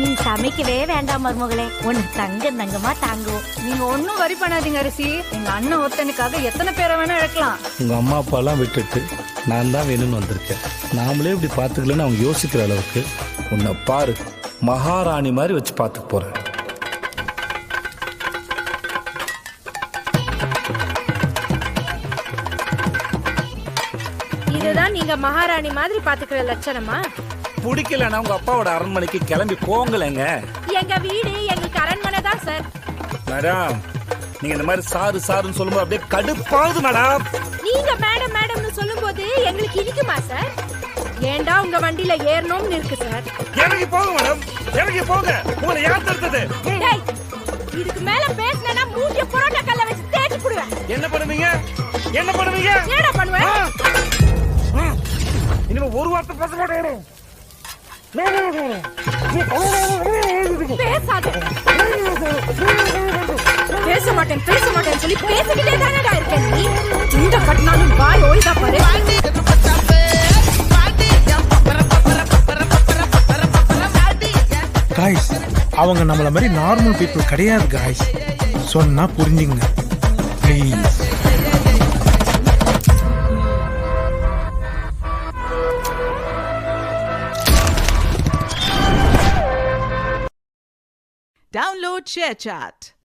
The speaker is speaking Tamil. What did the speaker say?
நீ சமைக்கவே வேண்டாம் மருமகளே. உன் தங்க தங்கமா தாங்குவோம் நீங்க ஒண்ணும் வரி பண்ணாதீங்க அரிசி. எங்க அண்ணன் ஒருத்தனுக்காக எத்தனை பேரை வேணா இழக்கலாம். உங்க அம்மா அப்பா எல்லாம் விட்டுட்டு நான் தான் வேணும்னு வந்திருக்கேன். நாமளே இப்படி பாத்துக்கலன்னு அவங்க யோசிக்கிற அளவுக்கு உன்னை பாரு மகாராணி மாதிரி வச்சு பார்த்துக்க போறேன். இதுதான் நீங்க மகாராணி மாதிரி பாத்துக்கிற லட்சணமா? பிடிக்கலன்னா உங்கள் அப்பாவோட அரண்மனைக்கு கிளம்பி போங்களேங்க. எங்க வீடு எங்களுக்கு அரண்மனை தான் சார் மேடம் நீங்கள் இந்த மாதிரி சாரு சாருன்னு சொல்லும்போது அப்படியே கடுப்பாகுது மேடம். நீங்க மேடம் மேடம்னு சொல்லும்போது எங்களுக்கு இனிக்குமா சார் ஏன்டா உங்க வண்டியில ஏறணும்னு இருக்கு சார் இறங்கி போங்க மேடம். இறங்கி போங்க. உங்களை யார் தடுத்தது. டேய் இதுக்கு மேல பேசினா மூஞ்சிய புரோட்டா கல்ல வச்சு தேய்ச்சி புடுவேன். என்ன பண்ணுவீங்க? என்ன பண்ணுவீங்க? என்னடா பண்ணுவேன் ஒரு வார்த்தை பேச மாட்டேன் பேசாத. பேச மாட்டேன் பேச மாட்டேன்னு சொல்லி பேசிக்கிட்டே தானடா இருக்கேன் நீ. இந்த கட்டினாலும் வாய் ஓய்தா பாரு. காய்ஸ் அவங்க நம்மள மாதிரி நார்மல் பீப்புள் கிடையாது காய்ஸ் சொன்னா புரிஞ்சுங்க ப்ளீஸ் Download ShareChat.